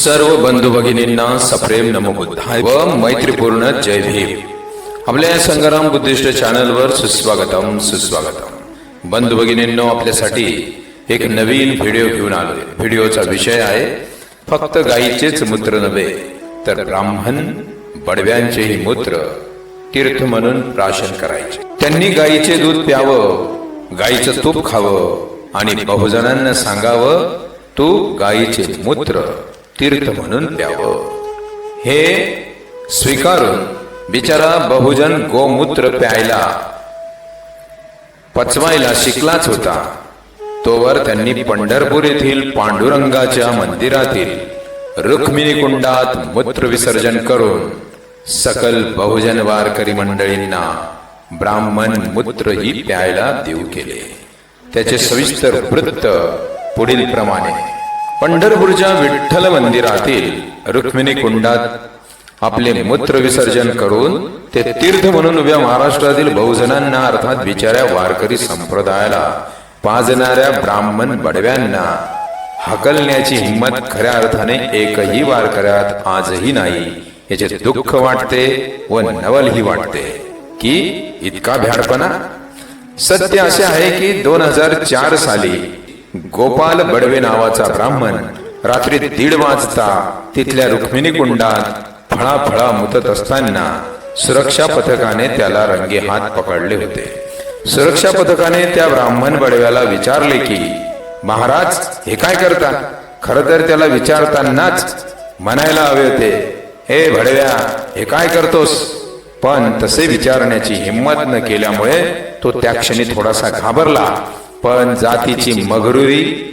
सर्व बंधू भगिनींना सप्रेम नमोबुद्धाय व मैत्रीपूर्ण जय भीम. आपल्या या संग्राम बुद्धिस्ट चॅनलवर सुस्वागतम सुस्वागतम. बंधू भगिनींनो आपल्यासाठी एक नवीन व्हिडिओ घेऊन आलोय. व्हिडिओचा विषय आहे फक्त गायीचेच मूत्र नव्हे तर ब्राह्मण बडव्यांचेही मूत्र तीर्थ म्हणून प्राशन करायचे. त्यांनी गायीचे दूध प्यावं गायीचं तूप खावं आणि बहुजनांना सांगावं तू गायीचे मूत्र तीर्थ म्हणून द्यावं. हे स्वीकारून बिचारा बहुजन गोमूत्र प्यायला पचवायला शिकलाच होता. तोवर त्यांनी पंढरपूर येथील पांडुरंगाच्या मंदिरातील रुक्मिणी कुंडात मूत्र विसर्जन करून सकल बहुजन वारकरी मंडळींना ब्राह्मण मूत्र ही प्यायला देऊ केले. त्याचे सविस्तर वृत्त पुढील प्रमाणे पंढरपूरच्या विठ्ठल मंदिरातील रुक्मिणी कुंडात आपले मूत्र विसर्जन करून ते तीर्थ म्हणून उभ्या महाराष्ट्रातील बहुजनांना अर्थात बिचाऱ्या वारकरी संप्रदायाला पाजणाऱ्या ब्राह्मण बडव्यांना हकलण्याची हिंमत खऱ्या अर्थाने एकही वारकऱ्यात आजही नाही. याचे दुःख वाटते व नवलही वाटते. की इतका भ्याडपणा? सत्य असे आहे की दोन हजार चार साली गोपाल बडवे नावाचा ब्राह्मण रात्री दीड वाजता तिथल्या रुक्मिणी कुंडात फळाफळा मुतत असताना सुरक्षा पथकाने त्याला रंगे हात पकडले होते. सुरक्षा पथकाने त्या ब्राह्मण बडव्याला विचारले की महाराज हे काय करता? खर तर त्याला विचारतानाच म्हणायला हवे होते. हे भडव्या हे काय करतोस? पण तसे विचारण्याची हिंमत न केल्यामुळे तो त्या क्षणी थोडासा घाबरला. पण जातीची मगरुरी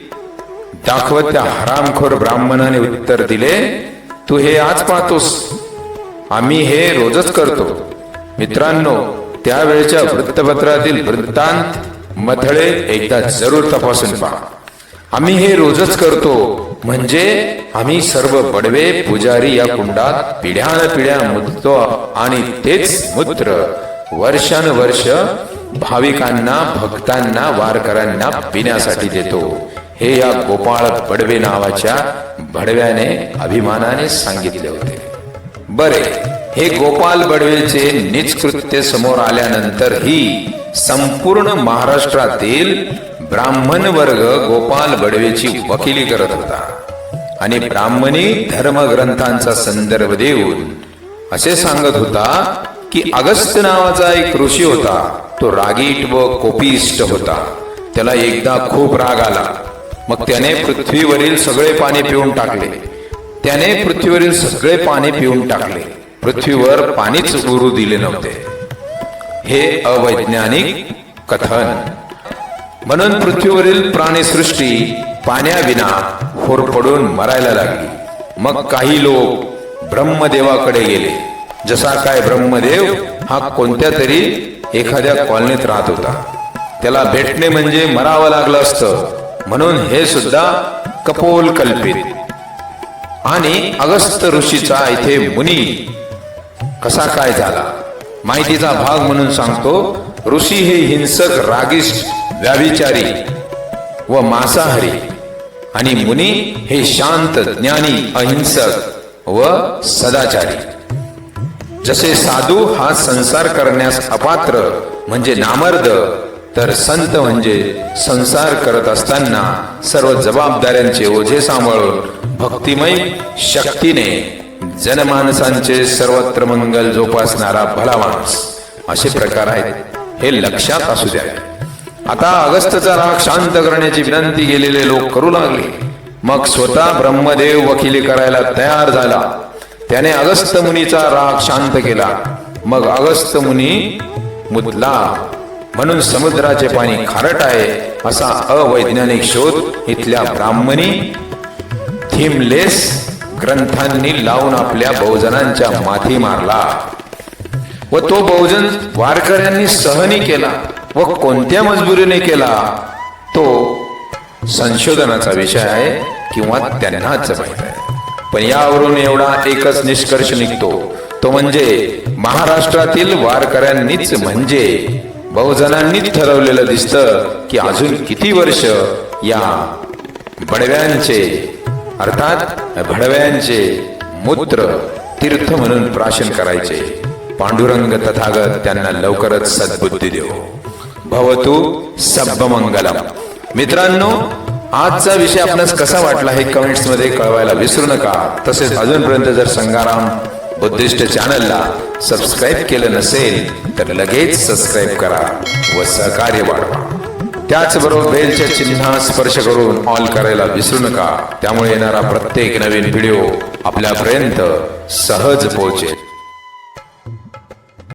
दाखवत त्या हरामखोर ब्राह्मणाने उत्तर दिले तू हे आज पाहतोस. आम्ही हे रोजच करतो. मित्रांनो त्यावेळच्या वृत्तपत्रातील वृत्तांत मथळे एकदा जरूर तपासून पहा. आम्ही हे रोजच करतो. म्हणजे आम्ही सर्व बडवे पुजारी या कुंडात पिढ्यान पिढ्या मुदतो आणि तेच मूत्र. वर्षानुवर्ष भाविकांना भक्तांना वारकऱ्यांना पिण्यासाठी देतो. हे या गोपाळ बडवे नावाच्या भडव्याने अभिमानाने सांगितले होते. बरे हे गोपाल बडवेचे निजकृत्य समोर आल्यानंतर ही संपूर्ण महाराष्ट्रातील ब्राह्मण वर्ग गोपाल बडवेची वकिली करत होता. आणि ब्राह्मणी धर्मग्रंथांचा संदर्भ देऊन असे सांगत होता की अगस्त नावाचा एक ऋषी होता. तो रागीट व कोपिष्ट होता. त्याला एकदा खूप राग आला. मग त्याने पृथ्वीवरील सगळे पाणी पिऊन टाकले. त्याने पृथ्वीवरील सगळे पाणी पिऊन टाकले. पृथ्वीवर पाणीच गुरु दिले नव्हते. हे अवैज्ञानिक कथन. म्हणून पृथ्वीवरील प्राणीसृष्टी पाण्याविना होरपडून मरायला लागली. मग काही लोक ब्रह्मदेवाकडे गेले. जसा काय ब्रह्मदेव हा कोणत्या तरी एखाद्या कॉलनीत राहत होता. त्याला भेटणे म्हणजे मरावं लागलं असतं. म्हणून हे सुद्धा कपोल कल्पित. आणि अगस्त ऋषीचा इथे मुनी. कसा काय झाला? माहितीचा भाग म्हणून सांगतो ऋषी हे हिंसक रागिष्ट व्याविचारी व मांसाहारी आणि मुनी हे शांत ज्ञानी अहिंसक व सदाचारी. जसे साधू हा संसार करण्यास अपात्र म्हणजे नामर्द तर संत म्हणजे संसार करत असताना सर्व जबाबदाऱ्यांचे ओझे सांभाळून भक्तिमय शक्तीने जनमानसांचे सर्वत्र मंगल जोपासणारा भला माणूस. असे प्रकार आहेत. हे लक्षात असू द्या. आता अगस्तचा राग शांत करण्याची विनंती केलेले लोक करू लागले. मग स्वतः ब्रह्मदेव वकिली करायला तयार झाला. त्याने अगस्त मुनीचा राग शांत केला. मग अगस्त मुनी मुदला म्हणून समुद्राचे पाणी खारट आहे असा अवैज्ञानिक शोध इथल्या ब्राह्मणी थीमलेस ग्रंथांनी लावून आपल्या बहुजनांच्या माथी मारला. व तो बहुजन वारकऱ्यांनी सहनी केला व कोणत्या मजबुरीने केला? तो संशोधनाचा विषय आहे किंवा त्यांनाच माहीत आहे. पण यावरून एवढा एकच निष्कर्ष निघतो. तो म्हणजे महाराष्ट्रातील वारकऱ्यांनीच म्हणजे. बहुजनांनीच ठरवलेलं दिसतं की अजून किती वर्ष या बडव्यांचे अर्थात भडव्यांचे मूत्र तीर्थ म्हणून प्राशन करायचे. पांडुरंग तथागत त्यांना लवकरच सद्बुद्धी देव. भवतु सब्बमंगलम. मित्रांनो आजचा विषय आपल्यास कसा वाटला हे कमेंट्समध्ये कळवायला विसरू नका. तसेच अजूनपर्यंत जर संगाराम बुद्धिस्ट चॅनलला सबस्क्राईब केलं नसेल तर लगेच सबस्क्राईब करा व सहकार्य वाढवा. त्याचबरोबर बेलच्या चिन्हा स्पर्श करून ऑल करायला विसरू नका. त्यामुळे येणारा प्रत्येक नवीन व्हिडिओ आपल्यापर्यंत सहज पोहोचेल.